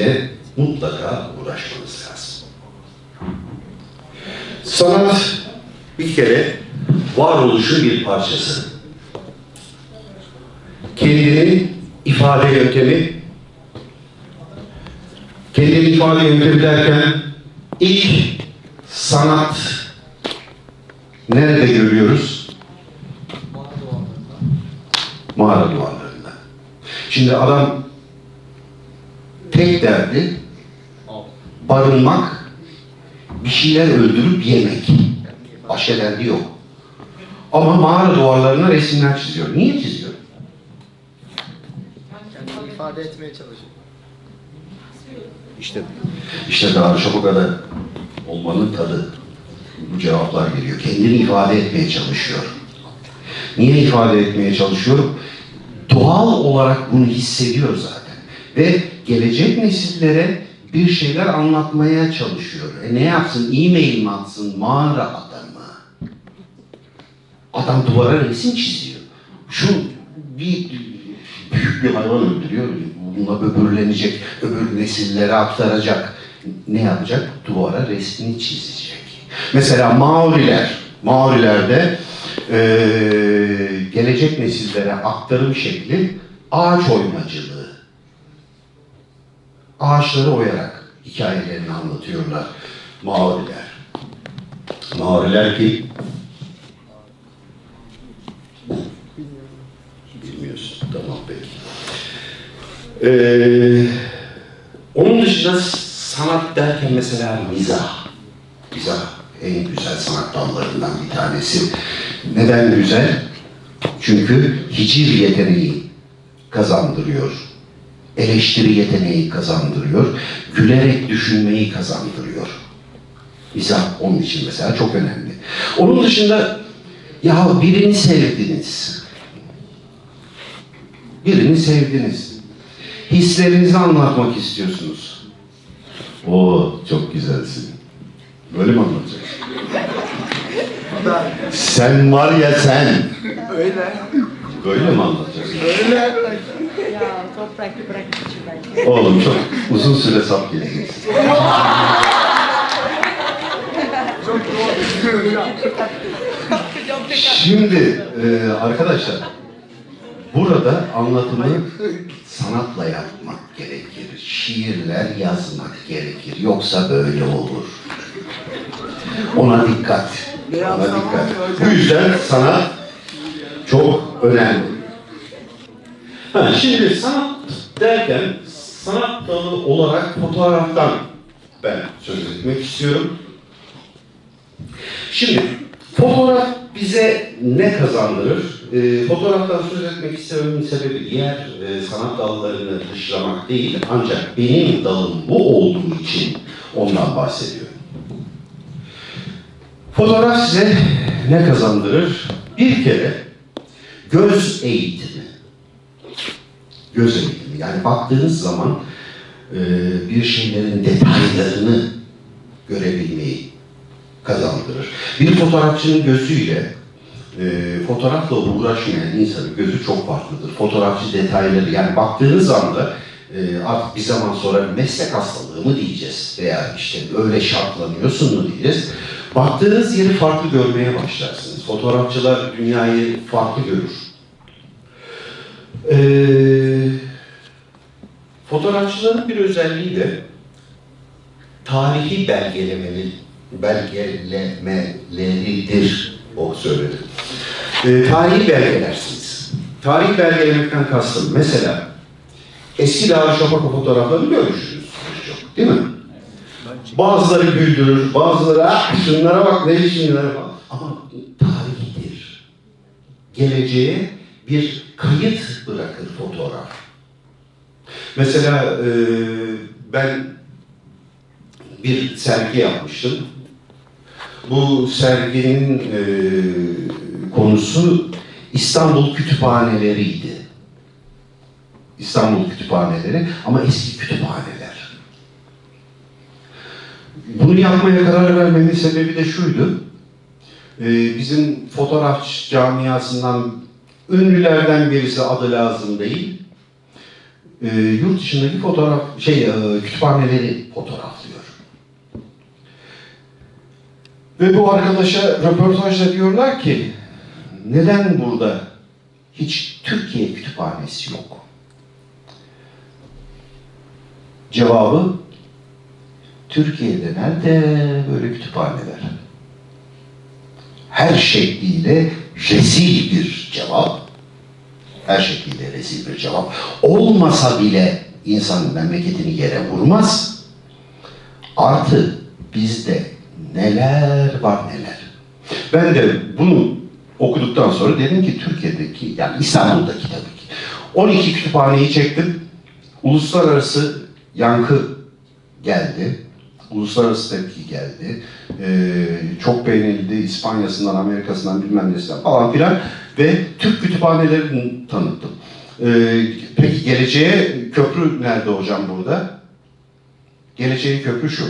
resmiyle mutlaka uğraşmanız lazım. Sanat bir kere varoluşun bir parçası. Kendini ifade yöntemi, kendini ifade yöntemi derken ilk sanat nerede görüyoruz? Mağara duvarlarında. Şimdi adam tek derdi barınmak, bir şeyler öldürüp yemek. Başka derdi yok. Ama mağara duvarlarına resimler çiziyor. Niye çiziyor? Kendini ifade etmeye çalışıyor. İşte işte Darüşşafaka'da olmanın tadı. Bu cevaplar geliyor. Kendini ifade etmeye çalışıyor. Niye ifade etmeye çalışıyor? Doğal olarak bunu hissediyor zaten. Ve gelecek nesillere bir şeyler anlatmaya çalışıyor. E ne yapsın? E-mail mi atsın? Mağara adamı. Adam duvara resim çiziyor. Şu bir büyük bir hayvan öldürüyor. Bununla böbürlenecek, öbür nesillere aktaracak. Ne yapacak? Duvara resmini çizecek. Mesela Maoriler, Maorilerde eee, gelecek nesillere aktarım şekli ağaç oymacılığı. Ağaçları oyarak hikayelerini anlatıyorlar Maoriler. Maoriler ki Bilmiyorsun. Tamam peki. Ee, onun dışında sanat derken mesela mizah. Mizah en güzel sanat dallarından bir tanesi. Neden güzel? Çünkü hicir yeteneği kazandırıyor. Eleştiri yeteneği kazandırıyor. Gülerek düşünmeyi kazandırıyor. Mizah onun için mesela çok önemli. Onun dışında ya birini sevdiniz. Birini sevdiniz. Hislerinizi anlatmak istiyorsunuz. Oo çok güzelsin. Böyle mi anlatacaksın? Sen var ya sen. öyle. Böyle mi anlatacaksın? Öyle. Toprak bırak içi Oğlum çok uzun süre sap gezeceksin. Şimdi e, arkadaşlar burada anlatımı sanatla yapmak gerekir. Şiirler yazmak gerekir. Yoksa böyle olur. Ona dikkat. Ona dikkat. Bu yüzden sanat çok önemli. Ha, şimdi sanat derken sanat dalı olarak fotoğraftan ben söz etmek istiyorum. Şimdi fotoğraf bize ne kazandırır? Ee, fotoğraftan söz etmek istememin sebebi diğer e, sanat dallarını dışlamak değil ancak benim dalım bu olduğu için ondan bahsediyorum. Fotoğraf size ne kazandırır? Bir kere göz eğitimi. Göz eğitimi. Yani baktığınız zaman e, bir şeylerin detaylarını görebilmeyi kazandırır. Bir fotoğrafçının gözüyle e, fotoğrafla uğraşmayan insanın gözü çok farklıdır. Fotoğrafçı detayları yani baktığınız anda e, artık bir zaman sonra meslek hastalığı mı diyeceğiz veya işte öyle şartlanıyorsun mu diyeceğiz. Baktığınız yeri farklı görmeye başlarsınız. Fotoğrafçılar dünyayı farklı görür. Ee, fotoğrafçıların bir özelliği de tarihi belgelemeli, belgelemeleridir o söyledi. Ee, tarihi belgelersiniz. Tarih belgelemekten kastım mesela eski Darüşşafaka fotoğraflarını görmüşsünüz çok değil mi? Bazıları güldürür, bazıları ah şunlara bak ne şunlara bak. Ama tarihidir. Geleceğe bir kayıt bırakır fotoğraf. Mesela e, ben bir sergi yapmıştım. Bu serginin e, konusu İstanbul kütüphaneleriydi. İstanbul kütüphaneleri ama eski kütüphaneler. Bunu yapmaya karar vermemin sebebi de şuydu. Ee, bizim fotoğraf camiasından ünlülerden birisi adı lazım değil. e, yurt dışındaki fotoğraf şey e, kütüphaneleri fotoğraflıyor. Ve bu arkadaşa röportajda diyorlar ki neden burada hiç Türkiye kütüphanesi yok? Cevabı Türkiye'de nerede böyle kütüphaneler? Her şekliyle rezil bir cevap. Her şekliyle rezil bir cevap. Olmasa bile insan memleketini yere vurmaz. Artı bizde neler var neler. Ben de bunu okuduktan sonra dedim ki Türkiye'deki yani İstanbul'daki tabii ki 12 kütüphaneyi çektim. Uluslararası yankı geldi. Uluslararası tepki geldi. Ee, çok beğenildi. İspanya'sından, Amerika'sından bilmem nesinden falan filan. Ve Türk kütüphanelerini tanıttım. Ee, peki geleceğe köprü nerede hocam burada? Geleceğe köprü şu.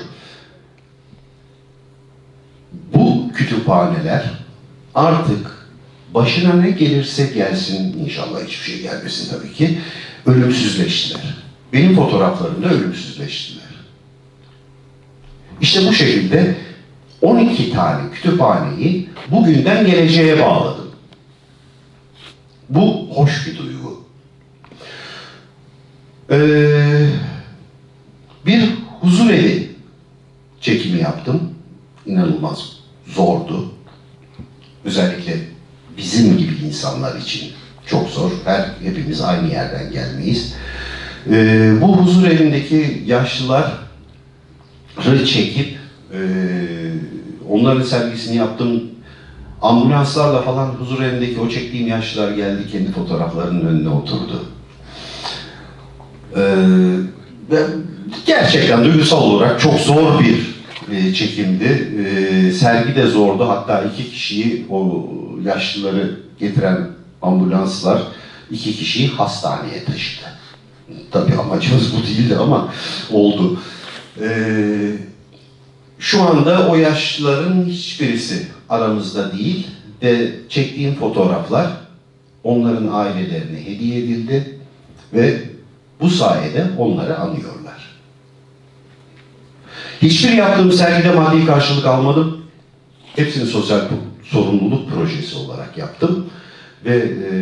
Bu kütüphaneler artık başına ne gelirse gelsin inşallah hiçbir şey gelmesin tabii ki ölümsüzleştiler. Benim fotoğraflarımda ölümsüzleştiler. İşte bu şekilde 12 tane kütüphaneyi bugünden geleceğe bağladım. Bu hoş bir duygu. Ee, bir huzur evi çekimi yaptım. İnanılmaz zordu. Özellikle bizim gibi insanlar için çok zor. Her hepimiz aynı yerden gelmeyiz. Ee, bu huzur evindeki yaşlıları çekip e, onların sergisini yaptım. Ambulanslarla falan huzur evindeki o çektiğim yaşlılar geldi kendi fotoğraflarının önüne oturdu. Ee, gerçekten duygusal olarak çok zor bir e, çekimdi. E, sergi de zordu. Hatta iki kişiyi o yaşlıları getiren ambulanslar iki kişiyi hastaneye taşıdı. Tabii amacımız bu değildi ama oldu. Ee, şu anda o yaşlıların hiçbirisi aramızda değil ve çektiğim fotoğraflar onların ailelerine hediye edildi ve bu sayede onları anıyorlar. Hiçbir yaptığım sergide maddi karşılık almadım. Hepsini sosyal sorumluluk projesi olarak yaptım. Ve e,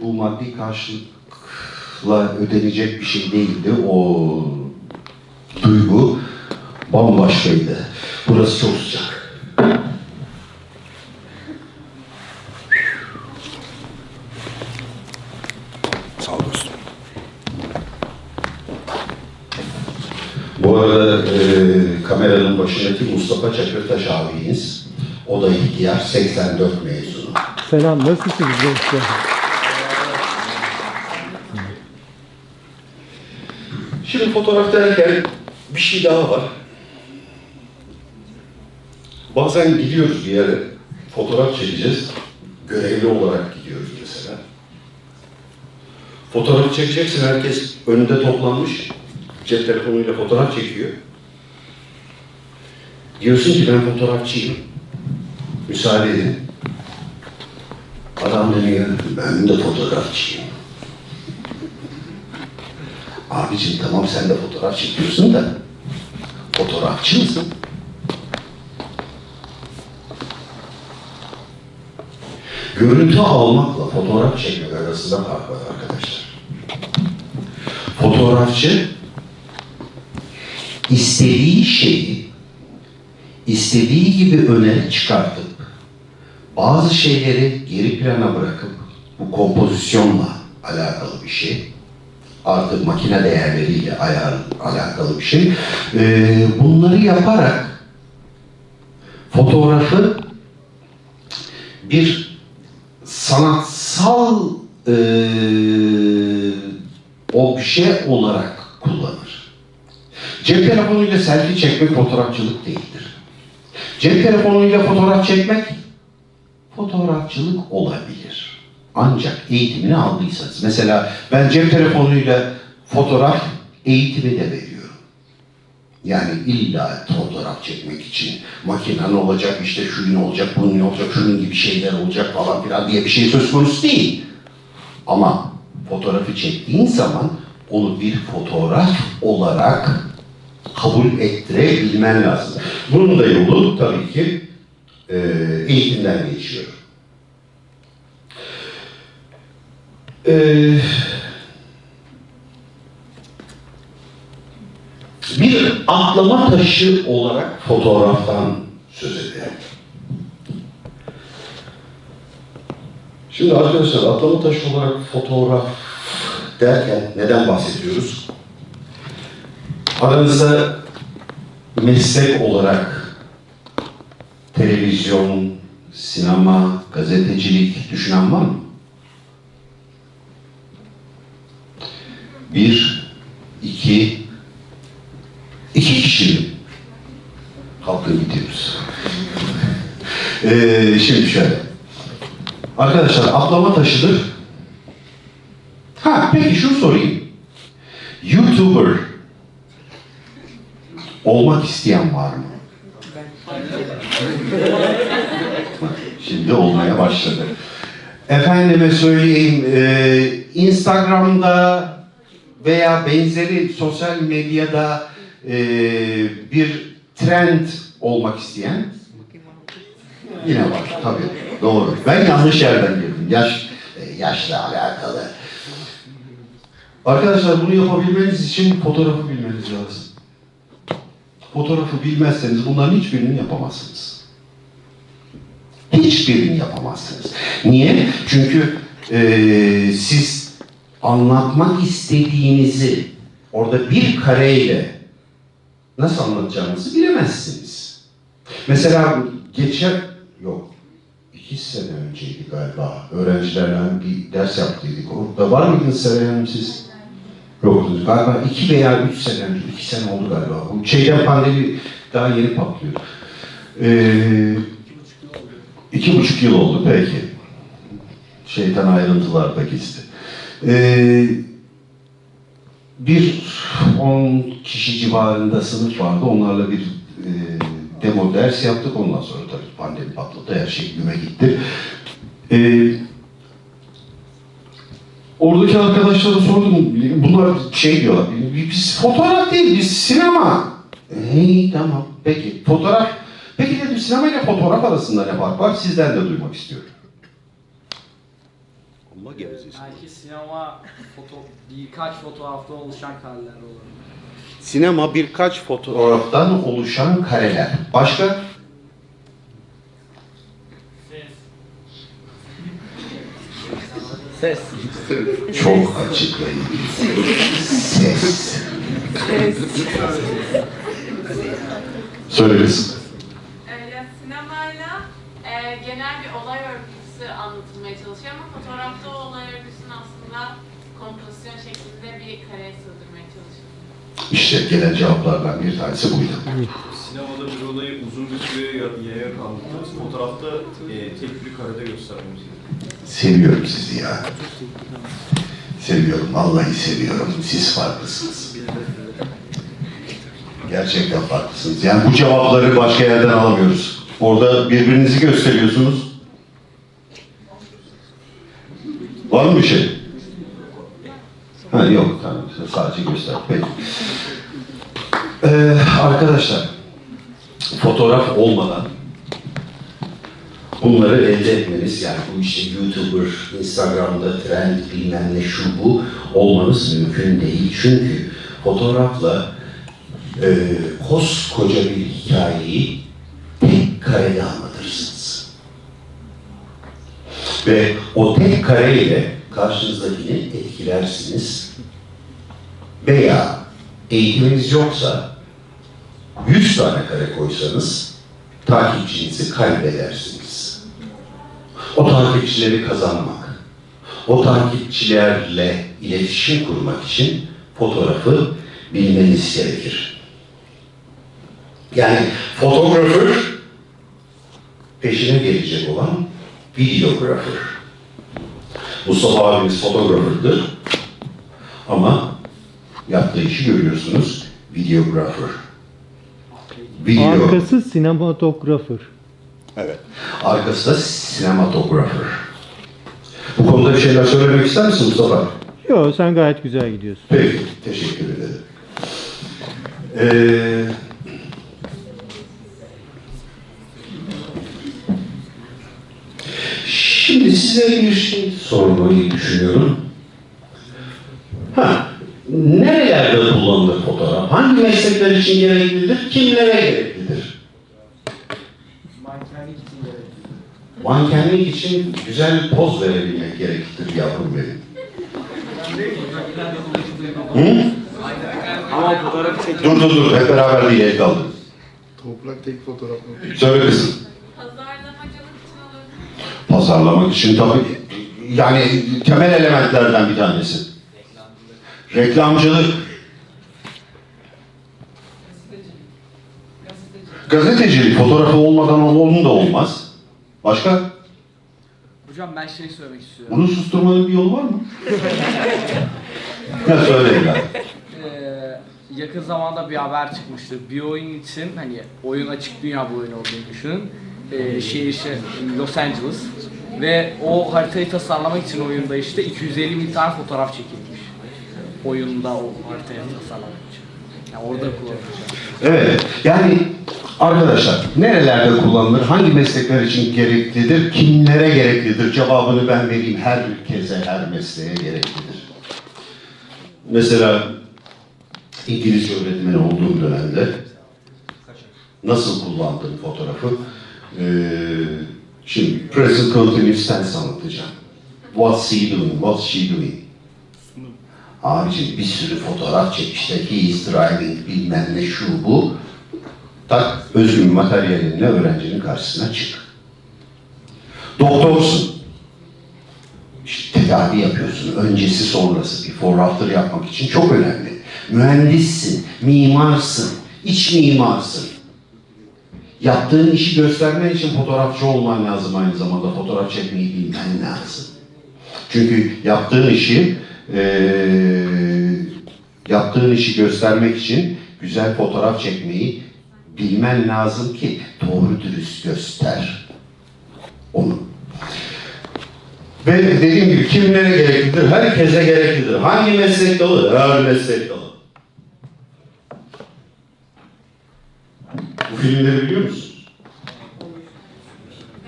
bu maddi karşılıkla ödenecek bir şey değildi. O duygu bambaşkaydı. Burası çok sıcak. Sağ ol dostum. Bu arada e, kameranın başındaki Mustafa Çakırtaş abiniz. O da ihtiyar 84 mezunu. Selam, nasılsınız gençler? Şimdi fotoğraf derken bir şey daha var. Bazen gidiyoruz bir yere, fotoğraf çekeceğiz. Görevli olarak. Fotoğraf çekeceksin, herkes önünde toplanmış. Cep telefonuyla fotoğraf çekiyor. Diyorsun ki ben fotoğrafçıyım. Müsaade edin. Adam dönüyor, ben de fotoğrafçıyım. Abicim tamam sen de fotoğraf çekiyorsun da fotoğrafçı mısın? Görüntü almakla fotoğraf çekmek arasında fark var. Fotoğrafçı istediği şeyi istediği gibi öne çıkartıp bazı şeyleri geri plana bırakıp bu kompozisyonla alakalı bir şey artık makine değerleriyle ayar, alakalı bir şey. Ee, bunları yaparak fotoğrafı bir sanatsal e, obje olarak kullanır. Cep telefonuyla selfie çekmek fotoğrafçılık değildir. Cep telefonuyla fotoğraf çekmek fotoğrafçılık olabilir. Ancak eğitimini aldıysanız. Mesela ben cep telefonuyla fotoğraf eğitimi de veriyorum. Yani illa fotoğraf çekmek için makinen olacak, işte şunun olacak, bunun olacak, şunun gibi şeyler olacak falan filan diye bir şey söz konusu değil. Ama fotoğrafı çektiğin zaman onu bir fotoğraf olarak kabul ettirebilmen lazım. Bunun da yolu tabii ki e, eğitimden geçiyor. E, bir atlama taşı olarak fotoğraftan söz edelim. Şimdi arkadaşlar atlama taşı olarak fotoğraf derken neden bahsediyoruz? Aranızda meslek olarak televizyon, sinema, gazetecilik düşünen var mı? Bir, iki, iki kişi mi? Halkı gidiyoruz. Ee, şimdi şöyle. Arkadaşlar atlama taşıdır. Ha peki şunu sorayım. YouTuber olmak isteyen var mı? Şimdi olmaya başladı. Efendime söyleyeyim, e, Instagram'da veya benzeri sosyal medyada e, bir trend olmak isteyen yine var tabii. Doğru. Ben yanlış yerden girdim. Yaş, e, yaşla alakalı. Arkadaşlar bunu yapabilmeniz için fotoğrafı bilmeniz lazım. Fotoğrafı bilmezseniz bunların hiçbirini yapamazsınız. Hiçbirini yapamazsınız. Niye? Çünkü eee, siz anlatmak istediğinizi orada bir kareyle nasıl anlatacağınızı bilemezsiniz. Mesela geçen iki sene önceydi galiba öğrencilerle bir ders yaptıydık. Orada var mıydınız Seray Hanım siz? Yoktunuz. Galiba iki veya üç sene önce, iki sene oldu galiba. Bu şeyden pandemi daha yeni patlıyor. Ee, buçuk yıl oldu peki. Şeytan ayrıntılar da gizli. Ee, bir 10 kişi civarında sınıf vardı. Onlarla bir e, demo ders yaptık. Ondan sonra tabii pandemi patladı. Her şey güme gitti. Ee, oradaki arkadaşlara sordum. Bunlar şey diyorlar. Biz fotoğraf değil, biz sinema. Hey tamam. Peki fotoğraf. Peki dedim sinema ile fotoğraf arasında ne fark var? Sizden de duymak istiyorum. Allah gevezesi. Belki sinema foto, birkaç fotoğrafta oluşan kareler olur. Sinema birkaç fotoğraftan oluşan kareler. Başka? Ses. Çok açıklayıcı. Ses. Söyleriz. Ee, ya sinemayla e, genel bir olay örgüsü anlatılmaya çalışıyor ama fotoğrafta o olay örgüsünü aslında kompozisyon şeklinde bir kareye sığdırmaya çalışıyor. İşte gelen cevaplardan bir tanesi buydu. Sinemada bir olayı uzun bir süre ya- yayarak anlatırız. Fotoğrafta e, tek bir karede göstermemiz. Seviyorum sizi ya. Seviyorum, vallahi seviyorum. Siz farklısınız. Gerçekten farklısınız. Yani bu cevapları başka yerden alamıyoruz. Orada birbirinizi gösteriyorsunuz. Var mı bir şey? Ha yok tamam sadece göster. Peki. Ee, arkadaşlar fotoğraf olmadan bunları elde etmeniz yani bu işte YouTuber, Instagram'da trend bilmem ne şu bu olmanız mümkün değil. Çünkü fotoğrafla e, koskoca bir hikayeyi tek karede anlatırsınız. Ve o tek kareyle karşınızdakini etkilersiniz. Veya eğitiminiz yoksa 100 tane kare koysanız takipçinizi kaybedersiniz. O takipçileri kazanmak, o takipçilerle iletişim kurmak için fotoğrafı bilmeniz gerekir. Yani fotoğrafır peşine gelecek olan videographer. Mustafa abimiz fotoğrafırdır ama yaptığı işi görüyorsunuz videographer. Video. Arkası sinematografer. Evet. Arkası da sinematografer. Bu konuda bir şeyler söylemek ister misin Mustafa? Yok sen gayet güzel gidiyorsun. Peki, teşekkür ederim. Ee, şimdi size bir şey sormayı düşünüyorum. Ha, nerelerde kullanılır fotoğraf? Hangi meslekler için gereklidir? Kimlere gereklidir? Mankenlik için gerekli. Mankenlik için güzel poz verebilmek gereklidir yavrum benim. Hı? Ama fotoğraf çekim. Dur dur dur, hep beraber değil, el kaldır. Toprak tek fotoğraf mı? Söyle kızım. Pazarlamacılık için. Pazarlamak için tabii yani temel elementlerden bir tanesi. Reklamcılık. Gazetecilik fotoğrafı olmadan onun da olmaz. Başka? Hocam ben şey söylemek istiyorum. Bunu susturmanın bir yolu var mı? ya söyle evladım. Ee, yakın zamanda bir haber çıkmıştı. Bir oyun için hani oyun açık dünya bir oyun olduğunu düşünün. Ee, şehir işte Los Angeles ve o haritayı tasarlamak için oyunda işte 250 bin tane fotoğraf çekilmiş. Oyunda o haritayı tasarlamak için. Yani orada kullanılacak. Evet, yani arkadaşlar nerelerde kullanılır, hangi meslekler için gereklidir, kimlere gereklidir cevabını ben vereyim. Herkese, her mesleğe gereklidir. Mesela İngilizce öğretmeni olduğum dönemde nasıl kullandığım fotoğrafı ee, şimdi present continuous tense anlatacağım. What's he doing, what's she doing? Abicim bir sürü fotoğraf çek işte he is driving bilmem ne şu bu. Tak özgün materyalinle öğrencinin karşısına çık. Doktorsun. İşte tedavi yapıyorsun. Öncesi sonrası before after yapmak için çok önemli. Mühendissin, mimarsın, iç mimarsın. Yaptığın işi göstermen için fotoğrafçı olman lazım aynı zamanda. Fotoğraf çekmeyi bilmen lazım. Çünkü yaptığın işi eee, yaptığın işi göstermek için güzel fotoğraf çekmeyi bilmen lazım ki doğru dürüst göster onu. Ve dediğim gibi kimlere gereklidir? Herkese gereklidir. Hangi meslek dalı? Her meslek dalı. Bu filmleri biliyor?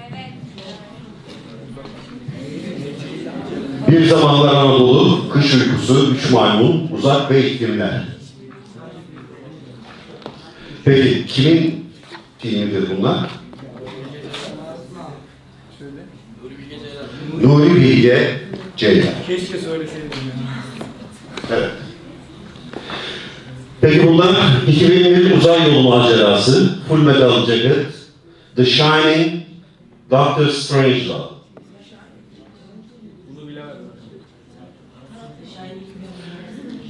Evet. Bir zamanlar Anadolu, kış uykusu, üç maymun, uzak ve iklimler. Peki kimin filmidir bunlar? Nuri Bilge Ceylan. Keşke söyleseydim Evet. Peki bunlar 2001 uzay yolu macerası, Full Metal Jacket, The Shining, Doctor Strangelove.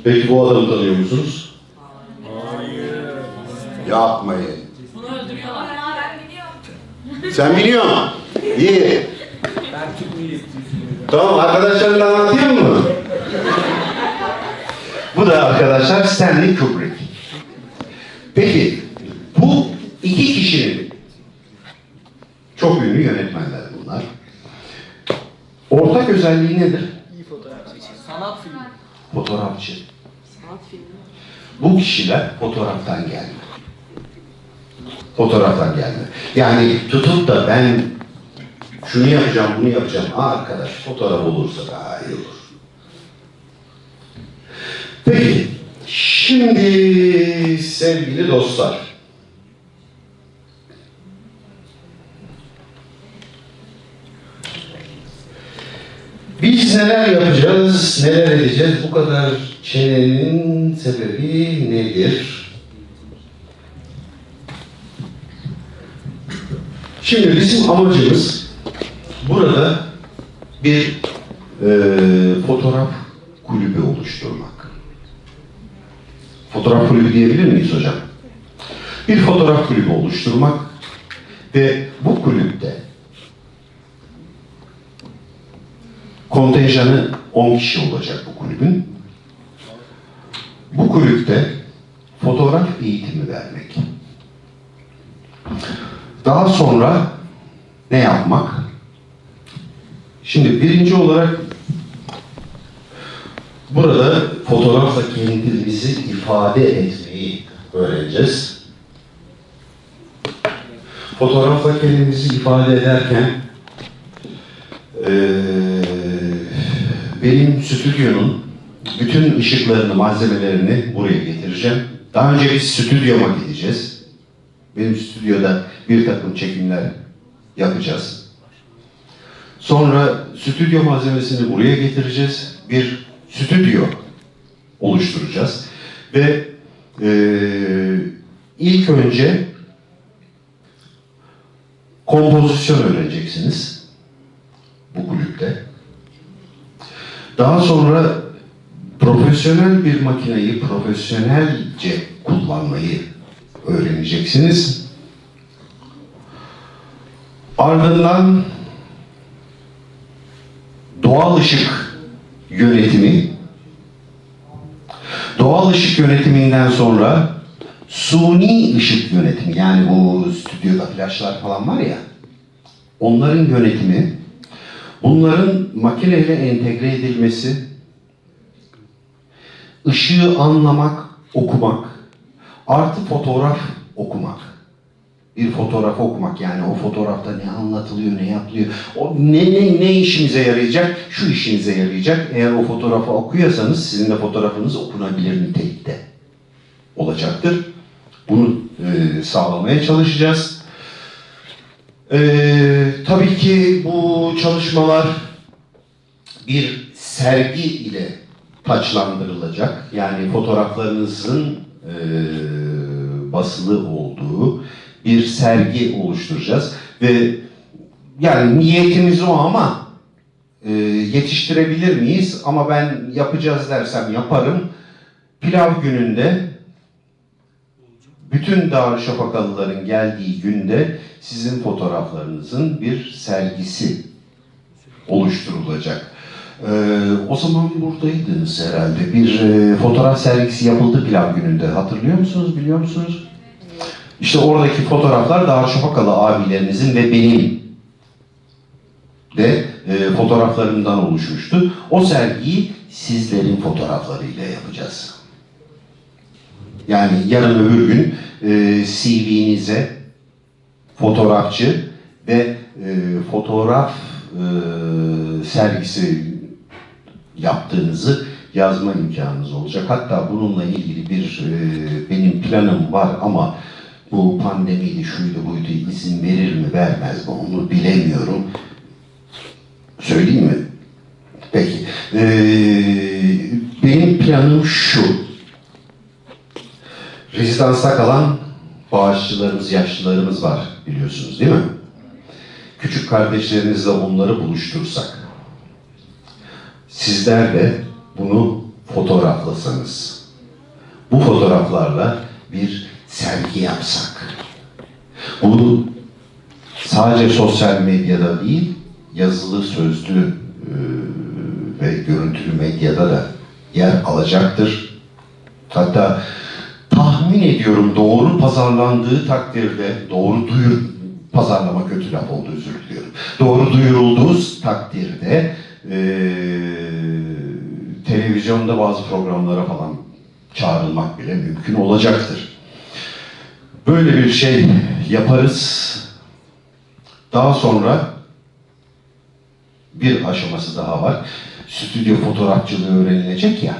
Peki bu adamı tanıyor musunuz? Yapmayın. Bunu öldürüyorlar. Ben biliyorum. Sen biliyorsun. İyi. Ben Türk. Tamam arkadaşlarına anlatayım mı? Bu da arkadaşlar Stanley Kubrick. Peki bu iki kişinin çok ünlü yönetmenler bunlar. Ortak özelliği nedir? İyi fotoğraf çekin. Sanat filmi. Fotoğrafçı. Sanat filmi. Bu kişiler fotoğraftan gelme. Fotoğraftan gelme. Yani tutup da ben şunu yapacağım, bunu yapacağım. Aa, arkadaş fotoğraf olursa daha iyi olur. Peki, şimdi sevgili dostlar. Biz neler yapacağız, neler edeceğiz? Bu kadar çenenin sebebi nedir? Şimdi bizim amacımız burada bir eee, fotoğraf kulübü oluşturmak. Fotoğraf kulübü diyebilir miyiz hocam? Bir fotoğraf kulübü oluşturmak ve bu kulüpte kontenjanı 10 kişi olacak bu kulübün. Bu kulüpte fotoğraf eğitimi vermek. Daha sonra ne yapmak? Şimdi birinci olarak Burada fotoğrafla kendimizi ifade etmeyi öğreneceğiz. Fotoğrafla kendimizi ifade ederken eee, benim stüdyonun bütün ışıklarını, malzemelerini buraya getireceğim. Daha önce biz stüdyoma gideceğiz. Benim stüdyoda bir takım çekimler yapacağız. Sonra stüdyo malzemesini buraya getireceğiz. Bir stüdyo oluşturacağız. Ve eee, ilk önce kompozisyon öğreneceksiniz bu kulüpte. Daha sonra profesyonel bir makineyi profesyonelce kullanmayı öğreneceksiniz. Ardından doğal ışık yönetimi, doğal ışık yönetiminden sonra suni ışık yönetimi yani bu stüdyoda flaşlar falan var ya onların yönetimi bunların makineyle entegre edilmesi ışığı anlamak, okumak artı fotoğraf okumak bir fotoğraf okumak yani o fotoğrafta ne anlatılıyor, ne yapılıyor, o ne, ne, ne işimize yarayacak, şu işinize yarayacak. Eğer o fotoğrafı okuyorsanız sizin de fotoğrafınız okunabilir nitelikte olacaktır. Bunu e, sağlamaya çalışacağız. E, tabii ki bu çalışmalar bir sergi ile taçlandırılacak. Yani fotoğraflarınızın e, basılı olduğu bir sergi oluşturacağız ve yani niyetimiz o ama e, yetiştirebilir miyiz? Ama ben yapacağız dersem yaparım. Pilav gününde bütün Darüşşafakalıların geldiği günde sizin fotoğraflarınızın bir sergisi oluşturulacak. Ee, o zaman buradaydınız herhalde. Bir e, fotoğraf sergisi yapıldı pilav gününde. Hatırlıyor musunuz, biliyor musunuz? İşte oradaki fotoğraflar Darüşşafakalı abilerinizin ve benim de e, fotoğraflarımdan oluşmuştu. O sergiyi sizlerin fotoğraflarıyla yapacağız. Yani yarın öbür gün e, CV'nize fotoğrafçı ve e, fotoğraf e, sergisi yaptığınızı yazma imkanınız olacak. Hatta bununla ilgili bir e, benim planım var ama bu pandemiydi, şuydu, buydu izin verir mi, vermez mi onu bilemiyorum. Söyleyeyim mi? Peki. E, benim planım şu. Rezidansta kalan bağışçılarımız, yaşlılarımız var biliyorsunuz değil mi? Küçük kardeşlerinizle onları buluştursak, sizler de bunu fotoğraflasanız, bu fotoğraflarla bir sergi yapsak, bu sadece sosyal medyada değil, yazılı, sözlü e, ve görüntülü medyada da yer alacaktır. Hatta tahmin ediyorum doğru pazarlandığı takdirde, doğru duyur, pazarlama kötü laf oldu özür diliyorum. Doğru duyurulduğu takdirde eee, televizyonda bazı programlara falan çağrılmak bile mümkün olacaktır. Böyle bir şey yaparız. Daha sonra bir aşaması daha var. Stüdyo fotoğrafçılığı öğrenilecek ya.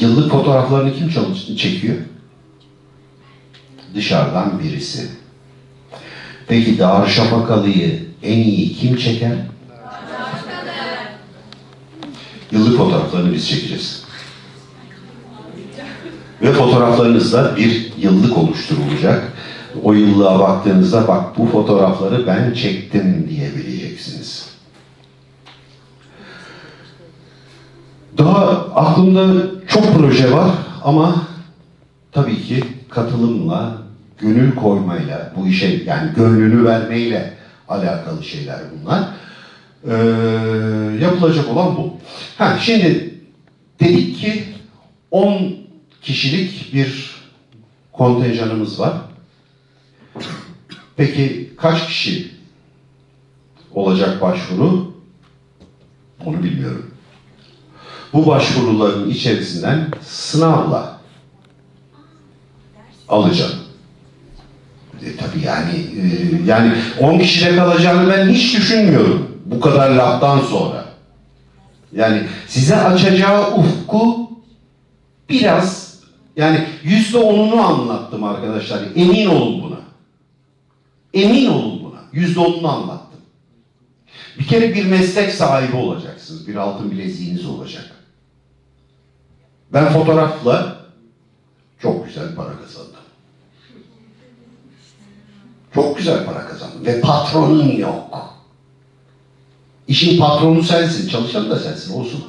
Yıllık fotoğraflarını kim çalış çekiyor? Dışarıdan birisi. Peki Darüşşafakalı'yı en iyi kim çeker? Yıllık fotoğraflarını biz çekeceğiz. Ve fotoğraflarınızda bir yıllık oluşturulacak. O yıllığa baktığınızda bak bu fotoğrafları ben çektim diyebileceksiniz. Daha aklımda çok proje var ama tabii ki katılımla, gönül koymayla, bu işe yani gönlünü vermeyle alakalı şeyler bunlar. Ee, yapılacak olan bu. Ha, şimdi dedik ki 10 kişilik bir kontenjanımız var. Peki kaç kişi olacak başvuru? Onu bilmiyorum. Bu başvuruların içerisinden sınavla alacağım. E, tabii yani e, yani 10 kişide kalacağını ben hiç düşünmüyorum bu kadar laftan sonra. Yani size açacağı ufku biraz yani yüzde onunu anlattım arkadaşlar. Emin olun buna. Emin olun buna. Yüzde onunu anlattım. Bir kere bir meslek sahibi olacaksınız. Bir altın bileziğiniz olacak. Ben fotoğrafla çok güzel para kazandım. Çok güzel para kazandım. Ve patronun yok. İşin patronu sensin, çalışan da sensin, olsun.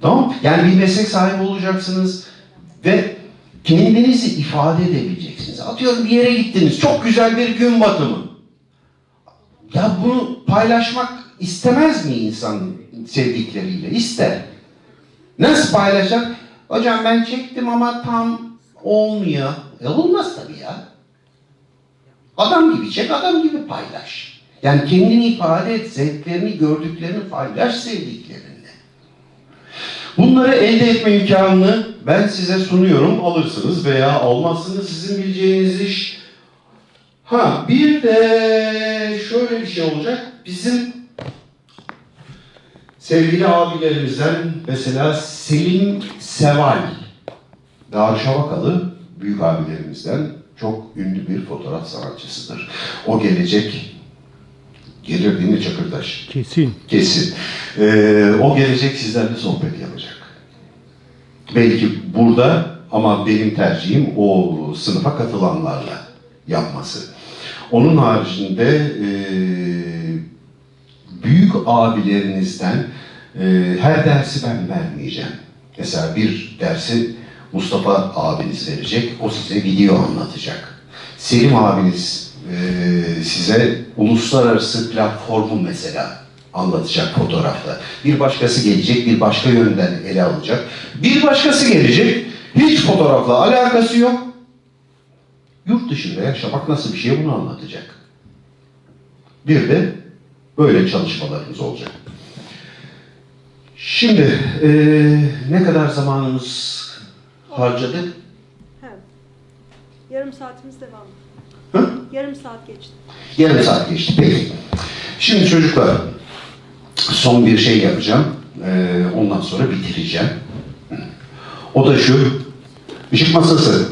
Tamam Yani bir meslek sahibi olacaksınız ve kendinizi ifade edebileceksiniz. Atıyorum bir yere gittiniz, çok güzel bir gün batımı. Ya bunu paylaşmak istemez mi insan sevdikleriyle? İster. Nasıl paylaşacak? Hocam ben çektim ama tam olmuyor. E olmaz tabii ya. Adam gibi çek, adam gibi paylaş. Yani kendini ifade et, zevklerini, gördüklerini paylaş sevdiklerinle. Bunları elde etme imkanını ben size sunuyorum. Alırsınız veya almazsınız. Sizin bileceğiniz iş. Ha bir de şöyle bir şey olacak. Bizim sevgili abilerimizden mesela Selim Seval Darüşşavakalı büyük abilerimizden çok ünlü bir fotoğraf sanatçısıdır. O gelecek gelir değil mi Çakırtaş? Kesin. Kesin. Ee, o gelecek sizlerle sohbet yapacak. Belki burada ama benim tercihim o sınıfa katılanlarla yapması. Onun haricinde e, büyük abilerinizden e, her dersi ben vermeyeceğim. Mesela bir dersi Mustafa abiniz verecek, o size video anlatacak. Selim abiniz e, size uluslararası platformu mesela anlatacak fotoğrafta. Bir başkası gelecek, bir başka yönden ele alacak. Bir başkası gelecek, hiç fotoğrafla alakası yok. Yurt dışında yaşamak nasıl bir şey bunu anlatacak. Bir de böyle çalışmalarımız olacak. Şimdi eee, ne kadar zamanımız harcadık? He. Yarım saatimiz devam. Hı? Yarım saat geçti. Yarım saat geçti. Peki. Şimdi çocuklar son bir şey yapacağım. Eee, ondan sonra bitireceğim. O da şu. Işık masası.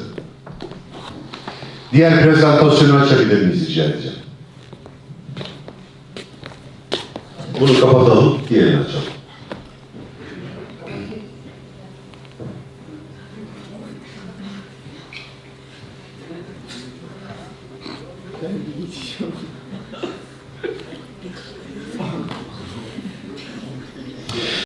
Diğer prezentasyonu açabilir miyiz rica edeceğim. Bunu kapatalım, diğerini açalım.